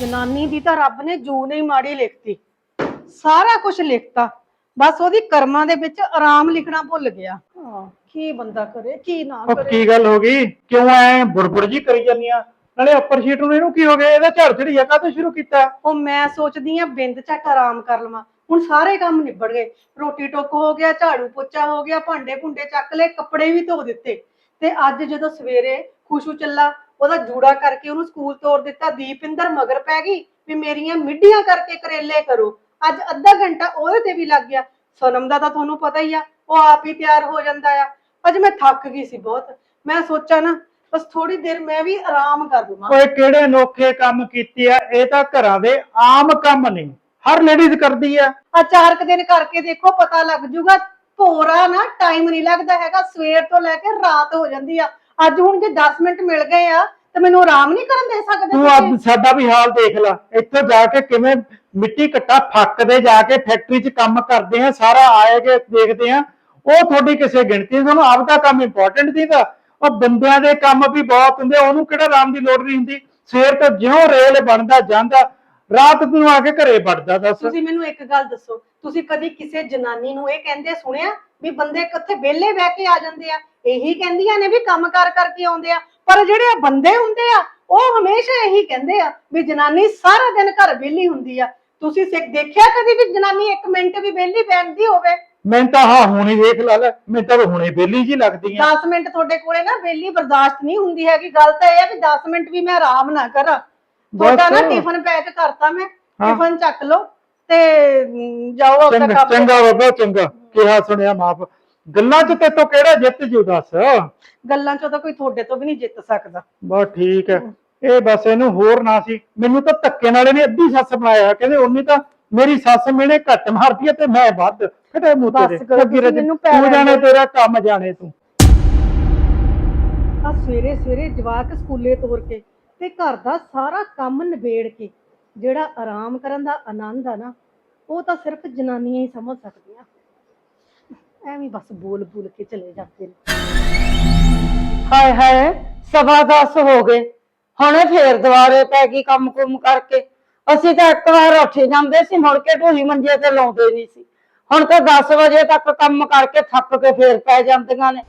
ਜਨਾਨੀ ਦੀ ਤਾਂ ਰੱਬ ਨੇ ਜੂ ਨਹੀਂ ਮਾੜੀ ਲਿਖਤੀ। ਸਾਰਾ ਕੁਝ ਲਿਖਤਾ। ਬਸ ਉਹਦੀ ਕਰਮਾਂ ਦੇ ਵਿੱਚ ਆਰਾਮ ਲਿਖਣਾ ਭੁੱਲ ਗਿਆ। ਹਾਂ ਕੀ ਬੰਦਾ ਕਰੇ ਕੀ ਨਾ ਉਹ ਕਰੇ। ਕੀ ਗੱਲ ਹੋ ਗਈ? ਕਿਉਂ ਐ ਬੁੜਬੁੜ ਜੀ ਕਰੀ ਜਾਂਦੀਆਂ ਨਾਲੇ ਉੱਪਰ ਸ਼ੀਟ ਨੂੰ ਇਹਨੂੰ ਕੀ ਹੋ ਗਿਆ? ਇਹਦਾ ਝੜ ਝੜੀਆ ਕਾਹਤੋਂ ਸ਼ੁਰੂ ਕੀਤਾ? ਉਹ ਮੈਂ ਸੋਚਦੀ ਆ ਬਿੰਦ ਝੱਟ ਆਰਾਮ ਕਰ ਲਵਾਂ। ਹੁਣ ਸਾਰੇ ਕੰਮ ਨਿਬੜ ਗਏ। ਰੋਟੀ ਟੁੱਕ ਹੋ ਗਿਆ ਝਾੜੂ ਪੋਚਾ ਹੋ ਗਿਆ ਭਾਂਡੇ ਭੁੰਡੇ ਚੱਕ ਲਏ ਕੱਪੜੇ ਵੀ ਧੋ ਦਿੱਤੇ। ਤੇ ਅੱਜ ਜਦੋਂ ਸਵੇਰੇ ਖੁਸ਼ੂ ਚੱਲਾ ਉਹਦਾ ਜੂੜਾ ਕਰਕੇ ਉਹਨੂੰ ਸਕੂਲ ਤੋਰ ਦਿੱਤਾ ਦੀਪਿੰਦਰ ਮਗਰ ਪੈ ਗਈ ਵੀ ਮੇਰੀਆਂ ਮਿੱਡੀਆਂ ਕਰਕੇ ਕਰੇਲੇ ਕਰੋ। ਅੱਜ ਅੱਧਾ ਘੰਟਾ ਉਹਦੇ ਤੇ ਵੀ ਲੱਗ ਗਿਆ। ਸਨਮ ਦਾ ਤਾਂ ਤੁਹਾਨੂੰ ਪਤਾ ਹੀ ਆ ਉਹ ਆਪ ਹੀ ਤਿਆਰ ਹੋ ਜਾਂਦਾ ਆ। ਅੱਜ ਮੈਂ ਥੱਕ ਗਈ ਸੀ ਬਹੁਤ। ਮੈਂ ਸੋਚਾਂ ਨਾ ਬਸ ਥੋੜੀ ਦੇਰ ਮੈਂ ਵੀ ਆਰਾਮ ਕਰ ਦਵਾਂ ਓਏ ਕਿਹੜੇ ਅਨੋਖੇ ਕੰਮ ਕੀਤੇ ਆ ਇਹ ਤਾਂ ਘਰਾਂ ਦੇ ਆਮ ਕੰਮ ਨੇ। ਹਰ ਲੇਡੀਜ਼ ਕਰਦੀ ਆ। ਆ ਚਾਰ ਕੁ ਦਿਨ ਕਰਕੇ ਦੇਖੋ ਪਤਾ ਲੱਗ ਜੂਗਾ ਭੋਰਾ ਨਾ ਟਾਈਮ ਨਹੀਂ ਲੱਗਦਾ ਹੈਗਾ। ਸਵੇਰ ਤੋਂ ਲੈ ਕੇ ਰਾਤ ਹੋ ਜਾਂਦੀ ਆ। ਅੱਜ ਹੁਣ ਜੇ 10 ਮਿੰਟ ਮਿਲ ਗਏ ਆ ਤੇ ਮੈਨੂੰ ਆਰਾਮ ਨਹੀਂ ਕਰਨ ਦੇ ਸਕਦੇ ਤੂੰ ਤੁਸੀਂ? ਅੱਜ ਸਾਡਾ ਵੀ ਹਾਲ ਦੇਖ ਲੈ। ਇੱਥੇ ਜਾ ਕੇ ਕਿਵੇਂ ਮਿੱਟੀ ਘੱਟਾ ਫੱਕਦੇ ਜਾ ਕੇ ਫੈਕਟਰੀ 'ਚ ਕੰਮ ਕਰਦੇ ਆ ਸਾਰਾ ਆਏਗੇ ਦੇਖਦੇ ਆ। ਉਹ ਤੁਹਾਡੀ ਕਿਸੇ ਗਿਣਤੀ ਨੀ, ਤੁਹਾਨੂੰ ਆਪਦਾ ਕੰਮ ਇੰਪੋਰਟੈਂਟ ਦੀਦਾ ਉਹ ਬੰਦਿਆਂ ਦੇ ਕੰਮ ਵੀ ਬਹੁਤ ਹੁੰਦੇ ਉਹਨੂੰ ਕਿਹੜਾ ਆਰਾਮ ਦੀ ਲੋੜ ਨਹੀਂ ਹੁੰਦੀ। ਸਵੇਰ ਤੋਂ ਜਿਉਂ ਰੇਲ ਬਣਦਾ ਜਾਂਦਾ ਰਾਤ ਨੂੰ ਆ ਕੇ ਘਰੇ ਵੜਦਾ ਦੱਸ। ਤੁਸੀਂ ਮੈਨੂੰ ਇੱਕ ਗੱਲ ਦੱਸੋ ਤੁਸੀਂ ਕਦੀ ਕਿਸੇ ਜਨਾਨੀ ਨੂੰ ਇਹ ਕਹਿੰਦੇ ਸੁਣਿਆ ਵੀ ਬੰਦੇ ਕਿੱਥੇ ਵਿਹਲੇ ਬਹਿ ਕੇ ਆ ਜਾਂਦੇ ਆ? ਇਹੀ ਕਹਿੰਦੀਆਂ ਨੇ ਵੀ ਕੰਮ ਕਾਰ ਕਰਕੇ ਆਉਂਦੇ ਆ ਪਰ ਜਿਹੜੇ ਆ ਬੰਦੇ ਹੁੰਦੇ ਆ ਉਹ ਹਮੇਸ਼ਾ ਇਹੀ ਕਹਿੰਦੇ ਆ ਵੀ ਜਨਾਨੀ ਸਾਰਾ ਦਿਨ ਘਰ ਵਿਹਲੀ ਹੁੰਦੀ ਆ। ਤੁਸੀਂ ਸਿੱਖ ਦੇਖਿਆ ਕਦੀ ਵੀ ਜਨਾਨੀ ਇੱਕ ਮਿੰਟ ਵੀ ਵਿਹਲੀ ਬੈਠਦੀ ਹੋਵੇ? ਮੈਂ ਤਾਂ ਹਾਂ ਹੁਣੇ ਦੇਖ ਲਾ ਲੈ ਮੈਂ ਤਾਂ ਹੁਣੇ ਬੇਲੀ ਜੀ ਲੱਗਦੀ ਆ। 10 ਮਿੰਟ ਤੁਹਾਡੇ ਕੋਲੇ ਨਾ ਵਿਹਲੀ ਬਰਦਾਸ਼ਤ ਨਹੀਂ ਹੁੰਦੀ ਹੈਗੀ ਗੱਲ ਤਾਂ ਇਹ ਹੈ ਕਿ 10 ਮਿੰਟ ਵੀ ਮੈਂ ਆਰਾਮ ਨਾ ਕਰਾਂ। ਤੁਹਾਡਾ ਨਾ। ਟਿਫਨ ਪੈਕ ਕਰਤਾ ਮੈਂ। ਟਿਫਨ ਚੱਕ ਲਓ ਤੇ ਜਾਓ ਆਪਣਾ ਕੰਮ ਚੰਗਾ ਬਾਬਾ ਚੰਗਾ। ਕਿਹਾ ਸੁਣਿਆ ਮਾਫ। ਗੱਲਾਂ 'ਚ ਤੇ ਤੋਂ ਕਿਹੜਾ ਜਿੱਤ ਜੂ ਦੱਸ? ਗੱਲਾਂ ਚੋਂ ਤਾਂ ਕੋਈ ਤੁਹਾਡੇ ਤੋਂ ਵੀ ਨਹੀਂ ਜਿੱਤ ਸਕਦਾ। ਬਸ ਠੀਕ ਹੈ। ਇਹ ਬਸ ਇਹਨੂੰ ਹੋਰ ਨਾ ਸੀ। ਮੈਨੂੰ ਤਾਂ ਧੱਕੇ ਨਾਲ ਇਹਨੇ ਅੱਧੀ ਸੱਸ ਬਣਾਇਆ। ਕਹਿੰਦੇ ਉਨੀ ਤਾਂ ਮੇਰੀ ਸੱਸ ਮੈਨੇ ਘੱਟ ਮਾਰਦੀ ਹੈ ਤੇ ਮੈਂ ਵੱਧ। ਕਿਤੇ ਮੂੰਹ ਬਸ ਤੇਰੇ ਕਰੋ, ਲੱਗੀ ਰਹਿ ਤੁਸੀਂ ਮੈਨੂੰ ਪੈਰ ਤੂੰ ਜਾਣੇ ਰਹਿਣ ਤੇਰਾ ਕੰਮ ਜਾਣੇ ਤੂੰ। ਆ ਸਵੇਰੇ ਸਵੇਰੇ ਜਵਾਕ ਸਕੂਲੇ ਤੋਰ ਕੇ ਤੇ ਘਰ ਦਾ ਸਾਰਾ ਕੰਮ ਨਿਬੇੜ ਕੇ ਜਿਹੜਾ ਆਰਾਮ ਕਰਨ ਦਾ ਆਨੰਦ ਆ ਨਾ ਉਹ ਤਾਂ ਸਿਰਫ ਜਨਾਨੀਆਂ ਹੀ ਸਮਝ ਸਕਦੀਆਂ। ਐਵੇਂ ਬਸ ਬੋਲ ਬੋਲ ਕੇ ਚਲੇ ਜਾਂਦੇ ਨੇ। ਹਾਏ ਹਾਏ, ਸਵਾ ਦਸ ਹੋ ਗਏ। ਹੁਣੇ ਫੇਰ ਦੁਬਾਰੇ ਪੈ ਗਈ ਕੰਮ ਕੁਮ ਕਰਕੇ। ਅਸੀਂ ਤਾਂ ਇੱਕ ਵਾਰ ਉੱਠ ਜਾਂਦੇ ਸੀ, ਮੁੜ ਕੇ ਢੋਲੀ ਮੰਜੇ ਤੇ ਲਾਉਂਦੇ ਨਹੀਂ ਸੀ। ਹੁਣ ਤਾਂ 10 ਵਜੇ ਤੱਕ ਕੰਮ ਕਰਕੇ ਥੱਕ ਕੇ ਫੇਰ ਪੈ ਜਾਂਦੀਆਂ ਨੇ।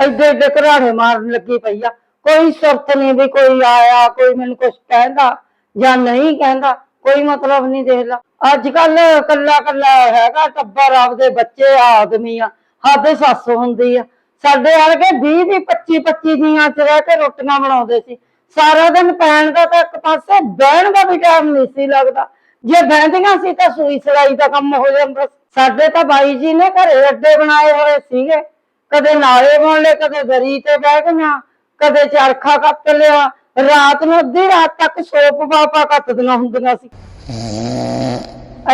ਐਡੇ ਐਡੇ ਘਰਾੜੇ ਮਾਰਨ ਲੱਗੀ ਪਈ ਆ। ਕੋਈ ਸੁਰਤ ਨਹੀਂ ਵੀ ਕੋਈ ਆਇਆ, ਕੋਈ ਮੈਨੂੰ ਕੁਝ ਕਹਿੰਦਾ ਜਾਂ ਨਹੀਂ ਕਹਿੰਦਾ, ਕੋਈ ਮਤਲਬ ਨਹੀਂ ਦੇਖ ਲਾ। ਅੱਜ ਕੱਲ ਕੱਲਾ ਕੱਲਾ ਹੈਗਾ, ਟੱਬਰ ਆਪਦੇ ਬੱਚੇ, ਆਦਮੀ ਆ, ਹੱਦ ਸੱਸ ਹੁੰਦੀ ਆ। ਸਾਡੇ ਵਰਗੇ 20 ਦੀ 25 25 ਦੀਆਂ ਚ ਰਹਿ ਕੇ ਰੋਟੀਆਂ ਬਣਾਉਂਦੇ ਸੀ। ਸਾਰਾ ਦਿਨ ਪੈਣ ਦਾ ਤਾਂ ਇੱਕ ਪਾਸੇ ਬਹਿਣ ਦਾ ਵੀ ਟਾਈਮ ਨਹੀਂ ਸੀ ਲੱਗਦਾ। ਜੇ ਬਹਿੰਦੀਆਂ ਸੀ ਤਾਂ ਸੂਈ ਸਲਾਈ ਦਾ ਕੰਮ ਹੋ ਜਾਂਦਾ ਸੀ। ਸਾਡੇ ਤਾਂ ਬਾਈ ਜੀ ਨੇ ਘਰੇ ਅੱਡੇ ਬਣਾਏ ਹੋਏ ਸੀਗੇ। ਕਦੇ ਨਾਲੇ ਬਣ ਲਏ ਕਦੇ ਦਰੀ ਤੇ ਬਹਿ ਗਈਆਂ, ਕਦੇ ਚਰਖਾ ਕੱਤ ਲਿਆ ਰਾਤ ਨੂੰ ਅੱਧੀ ਰਾਤ ਤੱਕ ਸੋਪ ਪਾਪਾ ਕੱਤਦੀਆਂ ਹੁੰਦੀਆਂ ਸੀ।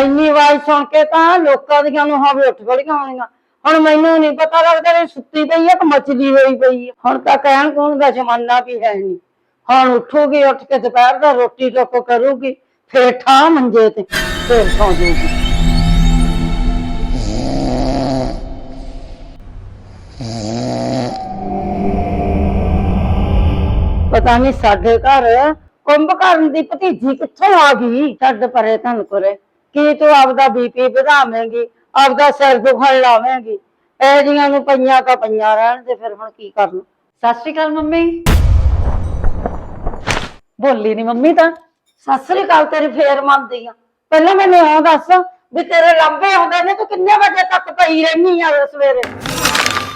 ਇੰਨੀ ਆਵਾਜ਼ ਸੁਣ ਕੇ ਤਾਂ ਲੋਕਾਂ ਦੀਆਂ ਨੂੰ ਵੀ ਉੱਠ ਖੜੀਆਂ ਹੋਣੀਆਂ। ਹੁਣ ਮੈਨੂੰ ਨਹੀਂ ਪਤਾ ਲੱਗਦਾ ਵੀ ਸੁੱਤੀ ਪਈ ਹੈ ਕਿ ਮੱਚਦੀ ਹੋਈ ਪਈ ਹੈ ਹੁਣ ਤਾਂ ਕਹਿਣ ਕੌਣ ਦਾ ਜ਼ਮਾਨਾ ਵੀ ਹੈ ਨਹੀਂ ਹੁਣ ਉੱਠੂਗੀ, ਉੱਠ ਕੇ ਦੁਪਹਿਰ ਦਾ ਰੋਟੀ ਟੁੱਕ ਕਰੂਗੀ, ਫੇਰ ਠਾ ਮੰਜੇ ਤੇ, ਫੇਰ ਸੌਂ ਜਾਊਗੀ। ਪਤਾ ਨਹੀਂ ਸਾਡੇ ਘਰ ਕੁੰਭਕਰਨ ਦੀ ਭਤੀਜੀ ਕਿੱਥੋਂ ਆ ਗਈ? ਛੱਡ ਪਰੇ ਧਨ ਕਰੇ। ਕੀ ਤੂੰ ਆਪਦਾ ਬੀਪੀ ਵਧਾਵੇਂਗੀ? ਆਪਦਾ ਸਿਰ ਦੁਖਣ ਲਾਵੇਂਗੀ? ਇਹ ਜੀਆਂ ਨੂੰ ਪਈਆਂ ਤਾਂ ਪਈਆਂ ਰਹਿਣ ਤੇ ਫਿਰ ਹੁਣ ਕੀ ਕਰਨ? ਸਤਿ ਸ਼੍ਰੀ ਅਕਾਲ ਮੰਮੀ। ਬੋਲੀ ਨਹੀਂ ਮੰਮੀ ਤਾਂ। ਸਤਿ ਸ੍ਰੀ ਅਕਾਲ ਤੇਰੀ ਫੇਰ ਮੰਨਦੀ ਆ। ਪਹਿਲਾਂ ਮੈਨੂੰ ਇਹ ਦੱਸ ਵੀ ਤੇਰੇ ਲੰਬੇ ਹੁੰਦੇ ਨੇ ਤੂੰ ਕਿੰਨੇ ਵਜੇ ਤੱਕ ਪਈ ਰਹਿਨੀ ਆ ਸਵੇਰੇ?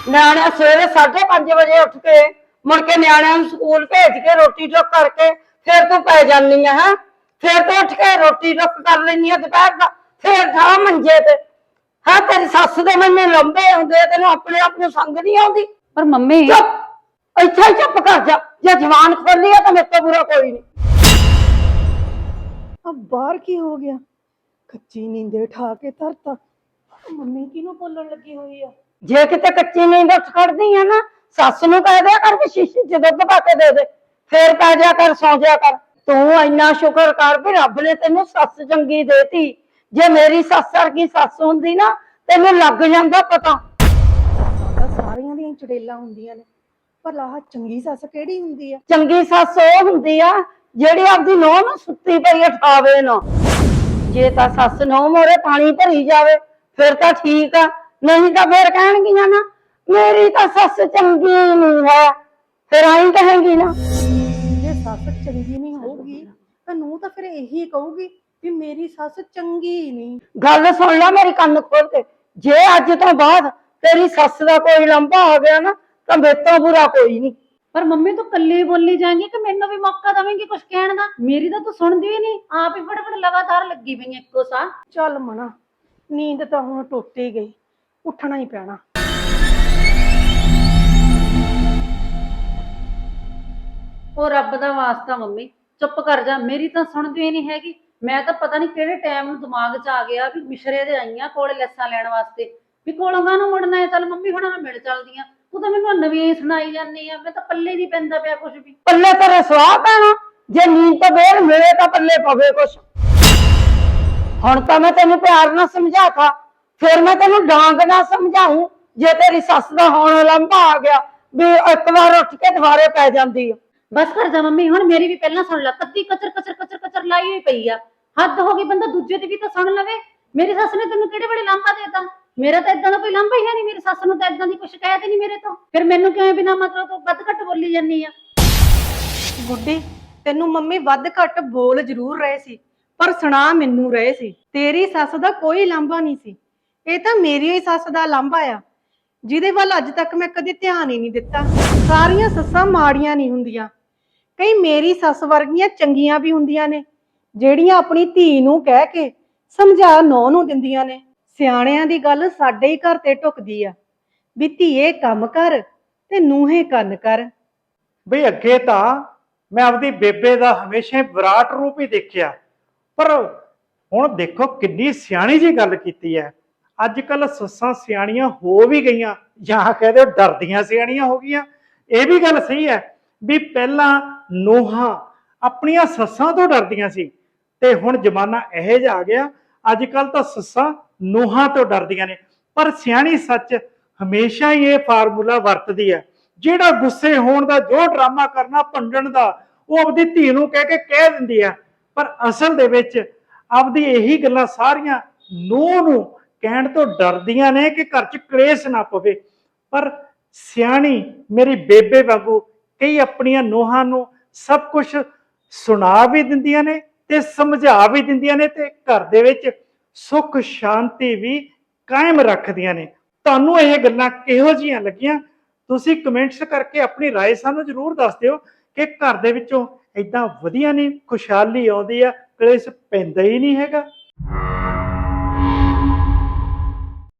ਨਿਆਣਿਆਂ ਸਵੇਰੇ 5:30 ਵਜੇ ਉੱਠ ਕੇ ਮੁੜ ਕੇ ਨਿਆਣਿਆਂ ਨੂੰ ਸਕੂਲ ਭੇਜ ਕੇ ਰੋਟੀ ਟੁੱਕ ਕਰਕੇ ਫਿਰ ਤੂੰ ਪੈ ਜਾਂਦੀ ਆ ਹੈ? ਫਿਰ ਤੂੰ ਉੱਠ ਕੇ ਰੋਟੀ ਟੁੱਕ ਕਰ ਲੈਨੀ ਆ ਦੁਪਹਿਰ ਦਾ ਫਿਰ ਠਾ ਮੰਜੇ ਤੇ। ਹਾਂ ਤੇਰੀ ਸੱਸ ਦੇ ਮੈਨੇ ਲੰਬੇ ਹੁੰਦੇ ਆ, ਤੈਨੂੰ ਆਪਣੇ ਆਪ ਨੂੰ ਸੰਗ ਨਹੀਂ ਆਉਂਦੀ? ਪਰ ਮੰਮੀ ਚੁੱਪ! ਇੱਥੇ ਹੀ ਚੁੱਪ ਕਰ ਜਾ। ਜੇ ਜਵਾਨ ਖੋਲੀ ਆ ਤਾਂ ਮੇਰੇ ਤੋਂ ਬੁਰਾ ਕੋਈ ਨਹੀਂ। ਆ ਬਾਹਰ ਕੀ ਹੋ ਗਿਆ? ਕੱਚੀ ਨੀਂਦੇ ਠਾ ਕੇ ਧਰਤਾ। ਮੰਮੀ ਕਿਹਨੂੰ ਬੋਲਣ ਲੱਗੀ ਹੋਈ ਆ? ਜੇ ਕਿਤੇ ਕੱਚੀ ਨੀਂਦ ਉੱਠ ਖੜਦੀ ਆ ਨਾ ਸੱਸ ਨੂੰ ਕਹਿ ਦਿਆ ਕਰ ਵੀ ਸ਼ੀਸ਼ੇ 'ਚ ਦੁੱਧ ਪਾ ਕੇ ਦੇ ਦੇ ਫੇਰ ਪੈ ਜਾ ਕਰ ਸੌਂ ਜਾ ਕਰ। ਤੂੰ ਇੰਨਾ ਸ਼ੁਕਰ ਕਰ ਵੀ ਰੱਬ ਨੇ ਤੈਨੂੰ ਸੱਸ ਚੰਗੀ ਦੇਤੀ। ਜੇ ਮੇਰੀ ਸੱਸ ਵਰਗੀ ਸੱਸ ਹੁੰਦੀ ਨਾ ਤੈਨੂੰ ਲੱਗ ਜਾਂਦਾ ਪਤਾ। ਤਾਂ ਸਾਰੀਆਂ ਦੀਆਂ ਚੜੇਲਾਂ ਹੁੰਦੀਆਂ ਨੇ ਪਰ ਆਹ ਚੰਗੀ ਸੱਸ ਕਿਹੜੀ ਹੁੰਦੀ ਆ? ਚੰਗੀ ਸੱਸ ਉਹ ਹੁੰਦੀ ਆ ਜਿਹੜੀ ਆਪਦੀ ਨੂੰਹ ਨੂੰ ਸੁੱਤੀ ਪਈ ਉਠਾਵੇ ਨਾ। ਜੇ ਤਾਂ ਸੱਸ ਨੂੰ ਮੋਰੇ ਪਾਣੀ ਭਰੀ ਜਾਵੇ ਫਿਰ ਤਾਂ ਠੀਕ ਆ। ਨਹੀਂ ਤਾਂ ਫਿਰ ਕਹਿਣਗੀਆਂ ਨਾ ਮੇਰੀ ਤਾਂ ਸੱਸ ਚੰਗੀ ਨਹੀਂ ਹੈ। ਫਿਰ ਆਈ ਕਹੇਗੀ ਨਾ। ਜੇ ਸੱਸ ਚੰਗੀ ਨਹੀਂ ਹੋਊਗੀ ਤਾਂ ਨੂੰ ਤਾਂ ਫਿਰ ਇਹੀ ਕਹੂਗੀ ਵੀ ਮੇਰੀ ਸੱਸ ਚੰਗੀ ਨਹੀਂ। ਗੱਲ ਸੁਣ ਲੈ ਮੇਰੀ ਕੰਨ ਖੋਲ ਕੇ। ਜੇ ਅੱਜ ਤੋਂ ਬਾਅਦ ਤੇਰੀ ਸੱਸ ਦਾ ਕੋਈ ਲੰਬਾ ਆ ਗਿਆ ਨਾ ਤਾਂ ਮੇਰੇ ਤੋਂ ਬੁਰਾ ਕੋਈ ਨਹੀਂ। ਪਰ ਮੰਮੀ ਤੂੰ ਕੱਲੀ ਬੋਲੀ ਜਾਏਂਗੀ ਕਿ ਮੈਨੂੰ ਵੀ ਮੌਕਾ ਦੇਵੇਂਗੀ ਕੁਝ ਕਹਿਣ ਦਾ? ਮੇਰੀ ਤਾਂ ਤੂੰ ਸੁਣਦੀ ਹੀ ਨਹੀਂ। ਆਪ ਹੀ ਫਟਾਫਟ ਲਗਾਤਾਰ ਲੱਗੀ ਪਈ ਆਂ ਇੱਕੋ ਸਾਹ। ਚੱਲ ਮਨਾ ਨੀਂਦ ਤਾਂ ਹੁਣ ਟੁੱਟ ਹੀ ਗਈ। ਉੱਠਣਾ ਹੀ ਪੈਣਾ। ਉਹ ਰੱਬ ਦਾ ਵਾਸਤਾ ਮੰਮੀ ਚੁੱਪ ਕਰ ਜਾ ਮੇਰੀ ਤਾਂ ਸੁਣਦੀ ਹੀ ਨਹੀਂ ਹੈਗੀ। ਮੈਂ ਤਾਂ ਪਤਾ ਨਹੀਂ ਕਿਹੜੇ ਟਾਈਮ ਨੂੰ ਦਿਮਾਗ 'ਚ ਆ ਗਿਆ ਵੀ ਮਿਸ਼ਰੇ ਦੇ ਆਈਆਂ ਕੋਲੇ ਲੈਸਾਂ ਲੈਣ ਵਾਸਤੇ। ਵੀ ਕੋਲੋਂ ਨੂੰ ਮੁੜਨਾ ਹੈ? ਚੱਲ ਮੰਮੀ ਹੁਣਾਂ ਨਾਲ ਮਿਲ ਚੱਲਦੀਆਂ। ਤੂੰ ਤਾਂ ਮੈਨੂੰ ਨਵੀਂ ਸੁਣਾਈ ਜਾਂਦੀ ਆ ਮੈਂ ਤਾਂ ਪੱਲੇ ਨਹੀਂ ਪੈਂਦਾ ਪਿਆ ਕੁਝ ਵੀ। ਪੱਲੇ ਤੇਰੇ ਸਵਾਹ ਪੈਣਾ। ਜੇ ਨੀਂਦ ਤੋਂ ਬੇਰ ਮਿਲੇ ਤਾਂ ਪੱਲੇ ਪਵੇ ਕੁਛ। ਹੁਣ ਤਾਂ ਮੈਂ ਤੈਨੂੰ ਪਿਆਰ ਨਾਲ ਸਮਝਾਤਾ। ਫਿਰ ਮੈਂ ਤੈਨੂੰ ਡਾਂਗ ਨਾਲ ਸਮਝਾਉਂ ਜੇ ਤੇਰੀ ਸੱਸ ਦਾ ਹੁਣ ਲੰਬਾ ਆ ਗਿਆ ਵੀ ਇੱਕ ਵਾਰ ਉੱਠ ਕੇ ਦੁਬਾਰੇ ਪੈ ਜਾਂਦੀ ਆ। ਬਸ ਕਰ ਜਾ ਮੰਮੀ ਹੁਣ ਮੇਰੀ ਵੀ ਪਹਿਲਾਂ ਸੁਣ ਲੈ ਕੱਤੀ ਕਚਰ ਕਚਰ ਕਚਰ ਕਚਰ ਲਾਈ ਹੋਈ ਪਈ ਆ। ਹੱਦ ਹੋ ਗਈ ਬੰਦਾ ਦੂਜੇ ਦੀ ਵੀ ਤਾਂ ਸੁਣ ਲਵੇ। ਮੇਰੀ ਸੱਸ ਨੇ ਤੈਨੂੰ ਕਿਹੜੇ ਵੇਲੇ ਲਾਂਭਾ ਦੇਤਾ? ਮੇਰਾ ਤਾਂ ਇਦਾਂ ਦਾ ਕੋਈ ਲਾਂਭਾ ਹੀ ਹੈ ਨਹੀਂ ਮੇਰੀ ਸੱਸ ਨੂੰ ਤਾਂ ਇਦਾਂ ਦੀ ਕੋਈ ਸ਼ਿਕਾਇਤ ਹੀ ਨਹੀਂ ਮੇਰੇ ਤੋਂ। ਫਿਰ ਮੈਨੂੰ ਕਿਵੇਂ ਬਿਨਾ ਮਤਲਬ ਤੋਂ ਵੱਧ ਘੱਟ ਬੋਲੀ ਜਾਂਦੀ ਆ? ਗੁੱਡੀ ਤੈਨੂੰ ਮੰਮੀ ਵੱਧ ਘੱਟ ਬੋਲ ਜ਼ਰੂਰ ਰਹੇ ਸੀ ਪਰ ਸੁਣਾ ਮੈਨੂੰ ਰਹੇ ਸੀ ਤੇਰੀ ਸੱਸ ਦਾ ਕੋਈ ਲਾਂਭਾ ਨਹੀਂ ਸੀ। ਇਹ ਤਾਂ ਮੇਰੀ ਹੀ ਸੱਸ ਦਾ ਲਾਂਭਾ ਆ। ਜਿਹਦੇ ਵੱਲ ਅੱਜ ਤੱਕ ਮੈਂ ਕਦੇ ਧਿਆਨ ਹੀ ਨਹੀਂ ਦਿੱਤਾ। ਸਾਰੀਆਂ ਸੱਸਾਂ ਮਾੜੀਆਂ ਨਹੀਂ ਹੁੰਦੀਆਂ। ਕਈ ਮੇਰੀ ਸੱਸ ਵਰਗੀਆਂ ਚੰਗੀਆਂ ਵੀ ਹੁੰਦੀਆਂ ਨੇ, ਜਿਹੜੀਆਂ ਆਪਣੀ ਧੀ ਨੂੰ ਕਹਿ ਕੇ ਸਮਝਾ ਨੌ ਨੂੰ ਦਿੰਦੀਆਂ ਨੇ। ਸਿਆਣਿਆਂ ਦੀ ਗੱਲ ਸਾਡੇ ਹੀ ਘਰ ਤੇ ਢੁਕਦੀ ਆ। ਵੀ ਧੀਏ, ਕੰਮ ਕਰ ਤੇ ਨੂੰਹੇ ਕੰਨ ਕਰ। ਬਈ ਅੱਗੇ ਤਾਂ ਮੈਂ ਆਪਦੀ ਬੇਬੇ ਦਾ ਹਮੇਸ਼ਾ ਹੀ ਵਿਰਾਟ ਰੂਪ ਹੀ ਦੇਖਿਆ। ਪਰ ਹੁਣ ਦੇਖੋ ਕਿੰਨੀ ਸਿਆਣੀ ਜੀ ਗੱਲ ਕੀਤੀ ਹੈ। ਅੱਜ ਕੱਲ ਸੱਸਾਂ ਸਿਆਣੀਆਂ ਹੋ ਵੀ ਗਈਆਂ, ਜਾਂ ਕਹਦੇ ਡਰਦੀਆਂ ਸਿਆਣੀਆਂ ਹੋ ਗਈਆਂ। ਇਹ ਵੀ ਗੱਲ ਸਹੀ ਹੈ ਵੀ ਪਹਿਲਾਂ ਨੋਹਾਂ ਆਪਣੀਆਂ ਸੱਸਾਂ ਤੋਂ ਡਰਦੀਆਂ ਸੀ, ਤੇ ਹੁਣ ਜ਼ਮਾਨਾ ਇਹੋ ਜਿਹਾ ਆ ਗਿਆ। ਅੱਜ ਕੱਲ ਤਾਂ ਸੱਸਾਂ ਨੋਹਾਂ ਤੋਂ ਡਰਦੀਆਂ ਨੇ। ਪਰ ਸਿਆਣੀ ਸੱਚ ਹਮੇਸ਼ਾ ਹੀ ਇਹ ਫਾਰਮੂਲਾ ਵਰਤਦੀ ਹੈ। ਜਿਹੜਾ ਗੁੱਸੇ ਹੋਣ ਦਾ, ਜੋ ਡਰਾਮਾ ਕਰਨਾ, ਭੰਡਣ ਦਾ, ਉਹ ਆਪਦੀ ਧੀ ਨੂੰ ਕਹਿ ਕੇ ਕਹਿ ਦਿੰਦੀ ਆ ਪਰ ਅਸਲ ਦੇ ਵਿੱਚ ਆਪਦੀ ਇਹੀ ਗੱਲਾਂ ਸਾਰੀਆਂ ਨੂੰਹ ਨੂੰ ਕਹਿਣ ਤੋਂ ਡਰਦੀਆਂ ਨੇ ਕਿ ਘਰ 'ਚ ਕਲੇਸ਼ ਨਾ ਪਵੇ ਪਰ ਸਿਆਣੀ ਮੇਰੀ ਬੇਬੇ ਵਾਂਗੂ ਕਈ ਆਪਣੀਆਂ ਨੂੰਹਾਂ ਨੂੰ ਸਭ ਕੁਝ ਸੁਣਾ ਵੀ ਦਿੰਦੀਆਂ ਨੇ ਤੇ ਸਮਝਾ ਵੀ ਦਿੰਦੀਆਂ ਨੇ ਤੇ ਘਰ ਦੇ ਵਿੱਚ ਸੁੱਖ ਸ਼ਾਂਤੀ ਵੀ ਕਾਇਮ ਰੱਖਦੀਆਂ ਨੇ ਤੁਹਾਨੂੰ ਇਹ ਗੱਲਾਂ ਕਿਹੋ ਜੀਆਂ ਲੱਗੀਆਂ ਤੁਸੀਂ ਕਮੈਂਟਸ ਕਰਕੇ ਆਪਣੀ رائے ਸਾਨੂੰ ਜਰੂਰ ਦੱਸ ਦਿਓ ਕਿ ਘਰ ਦੇ ਵਿੱਚੋਂ ਇਦਾਂ ਵਧੀਆ ਨਹੀਂ ਖੁਸ਼ਹਾਲੀ ਆਉਂਦੀ ਆ ਕਲੇਸ਼ ਪੈਂਦਾ ਹੀ ਨਹੀਂ ਹੈਗਾ